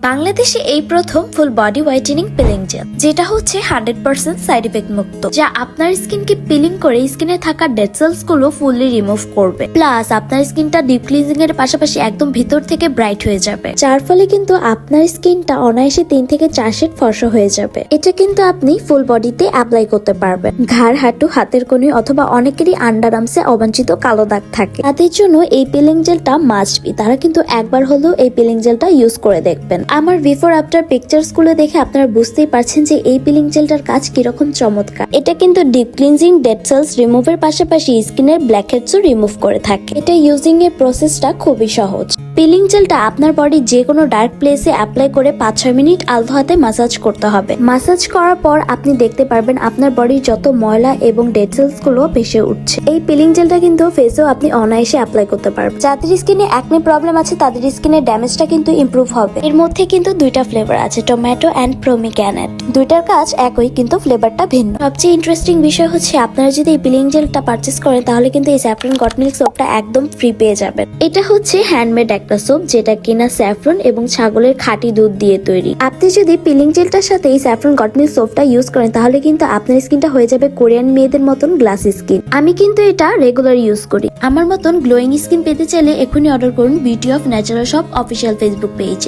বাংলাদেশে এই প্রথম full body whitening peeling gel যেটা হচ্ছে হান্ড্রেড পার্সেন্ট সাইড ইফেক্ট মুক্ত, যা আপনার স্কিনকে পিলিং করে স্কিনে থাকা ডেড সেলসগুলো ফুললি রিমুভ করবে। প্লাস আপনার স্কিনটা ডিপ ক্লিনজিং এর পাশাপাশি একদম ভিতর থেকে ব্রাইট হয়ে যাবে, যার ফলে কিন্তু আপনার স্কিনটা অনায়াসে তিন থেকে চার শেড হয়ে যাবে। এটা কিন্তু আপনি ফুল বডিতে অ্যাপ্লাই করতে পারবেন। ঘাড়, হাঁটু, হাতের কোণে অথবা অনেকেরই আন্ডার আর্মসে অবাঞ্ছিত কালো দাগ থাকে। তাদের জন্য এই পিলিং জেলটা মাস্ট বি তারা কিন্তু একবার হলেও এই পিলিং জেলটা ইউজ করে দেখবেন। আমার বিফোর আফটার পিকচার্সগুলো দেখে আপনারা বুঝতেই পারছেন যে এই পিলিং জেলটার কাজ কীরকম চমৎকার। এটা কিন্তু ডিপ ক্লিনজিং ডেড সেলস রিমুভের পাশাপাশি স্কিনের ব্ল্যাক হেডসও রিমুভ করে থাকে। এটা ইউজিং এর প্রসেসটা খুবই সহজ। পিলিং জেলটা আপনার বডি যে কোনো ডার্ক প্লেসে অ্যাপ্লাই করে পাঁচ ছয় মিনিট আলতো হাতে মাসাজ করতে হবে। মাসাজ করার পর আপনি দেখতে পারবেন আপনার বডির যত ময়লা এবং ডেড সেলসগুলো ভেসে উঠছে। এই পিলিং জেলটা কিন্তু ফেসেও আপনি অনায়াসে অ্যাপ্লাই করতে পারবেন। যাদের স্কিনে একনি প্রবলেম আছে, তাদের স্কিনের ড্যামেজটা কিন্তু ইমপ্রুভ হবে। এর মধ্যে কিন্তু দুইটা ফ্লেভার আছে টমেটো অ্যান্ড প্রোমিক্যানেট দুইটার কাজ একই, কিন্তু ফ্লেভারটা ভিন্ন। সবচেয়ে ইন্টারেস্টিং বিষয় হচ্ছে, আপনারা যদি এই পিলিং জেলটা পারচেস করেন, তাহলে কিন্তু এই স্যাফরন গট মিল্ক সোপটা একদম ফ্রি পেয়ে যাবেন। এটা হচ্ছে হ্যান্ডমেড একটা সোপ যেটা কিনা স্যাফরন এবং ছাগলের খাঁটি দুধ দিয়ে তৈরি। আপনি যদি পিলিং জেলটার সাথে এই স্যাফরন গট মিল্ক সোপটা ইউজ করেন, তাহলে কিন্তু আপনার স্কিনটা হয়ে যাবে কোরিয়ান মেয়েদের মতন গ্লাস স্কিন আমি কিন্তু এটা রেগুলার ইউজ করি। আমার মতন গ্লোয়িং স্কিন পেতে চাইলে এখনই অর্ডার করুন beauty of natural shop official Facebook page